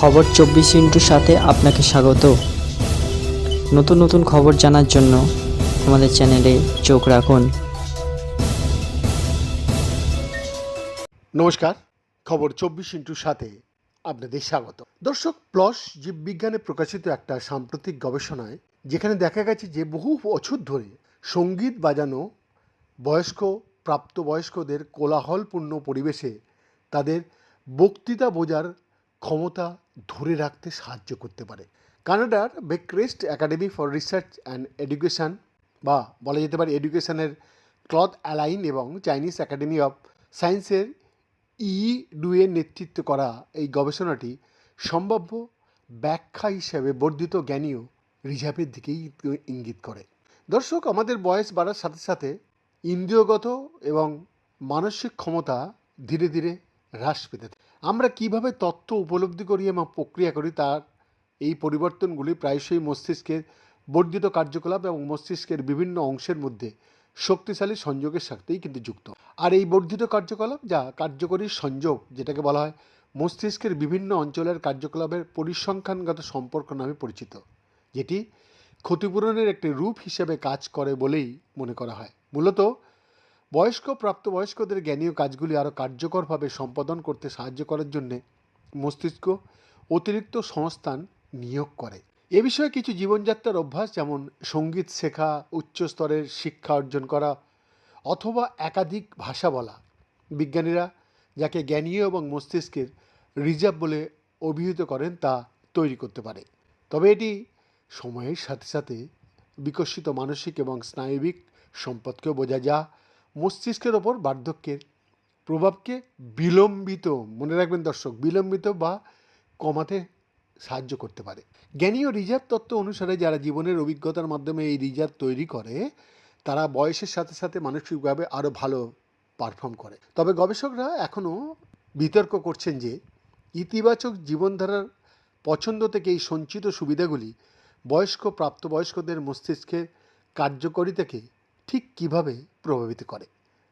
খবর চব্বিশ ইন্টুর সাথে আপনাকে স্বাগত। নতুন নতুন খবর জানার জন্য আমাদের চ্যানেলে চোখ রাখুন। নমস্কার, খবর চব্বিশ ইন্টুর সাথে আপনাদের স্বাগত। দর্শক, প্লস জীববিজ্ঞানে প্রকাশিত একটা সাম্প্রতিক গবেষণায় যেখানে দেখা গেছে যে বহু বছর ধরে সংগীত বাজানো বয়স্ক, প্রাপ্তবয়স্কদের কোলাহলপূর্ণ পরিবেশে তাদের বক্তৃতা বোঝার ক্ষমতা ধরে রাখতে সাহায্য করতে পারে। কানাডার Baycrest academy for research and education বা বলা যেতে পারে এডুকেশানের ক্লথ অ্যালাইন এবং চাইনিজ একাডেমি অফ সায়েন্সের ই ডুয়ের নেতৃত্ব করা এই গবেষণাটি সম্ভাব্য ব্যাখ্যা হিসেবে বর্ধিত জ্ঞানীয় রিজার্ভের দিকেই ইঙ্গিত করে। দর্শক, আমাদের বয়স বাড়ার সাথে সাথে ইন্দ্রিয়গত এবং মানসিক ক্ষমতা ধীরে ধীরে হ্রাস পেতে আমরা কীভাবে তথ্য উপলব্ধি করি এবং প্রক্রিয়া করি তার এই পরিবর্তনগুলি প্রায়শই মস্তিষ্কের বর্ধিত কার্যকলাপ এবং মস্তিষ্কের বিভিন্ন অংশের মধ্যে শক্তিশালী সংযোগের সাথেই কিন্তু যুক্ত। আর এই বর্ধিত কার্যকলাপ যা কার্যকরী সংযোগ, যেটাকে বলা হয় মস্তিষ্কের বিভিন্ন অঞ্চলের কার্যকলাপের পরিসংখ্যানগত সম্পর্ক নামে পরিচিত, যেটি ক্ষতিপূরণের একটি রূপ হিসেবে কাজ করে বলেই মনে করা হয়। মূলত বয়স্ক প্রাপ্তবয়স্কদের জ্ঞানীয় কাজগুলি আরও কার্যকরভাবে সম্পাদন করতে সাহায্য করার জন্যে মস্তিষ্ক অতিরিক্ত সংস্থান নিয়োগ করে। এ বিষয়ে কিছু জীবনযাত্রার অভ্যাস যেমন সংগীত শেখা, উচ্চ স্তরের শিক্ষা অর্জন করা অথবা একাধিক ভাষা বলা। বিজ্ঞানীরা যাকে জ্ঞানীয় এবং মস্তিষ্কের রিজার্ভ বলে অভিহিত করেন তা তৈরি করতে পারে। তবে এটি সময়ের সাথে সাথে বিকশিত মানসিক এবং স্নায়বিক সম্পদকেও বোঝা যা মস্তিষ্কের ওপর বার্ধক্যের প্রভাবকে বিলম্বিত, মনে রাখবেন দর্শক, বিলম্বিত বা কমাতে সাহায্য করতে পারে। জ্ঞানীয় রিজার্ভ তত্ত্ব অনুসারে যারা জীবনের অভিজ্ঞতার মাধ্যমে এই রিজার্ভ তৈরি করে, তারা বয়সের সাথে সাথে মানসিকভাবে আরও ভালো পারফর্ম করে। তবে গবেষকরা এখনও বিতর্ক করছেন যে, ইতিবাচক জীবনধারার পছন্দ থেকে এই সঞ্চিত সুবিধাগুলি বয়স্ক, প্রাপ্তবয়স্কদের মস্তিষ্কের কার্যকরিতাকে ঠিক কীভাবে প্রভাবিত করে?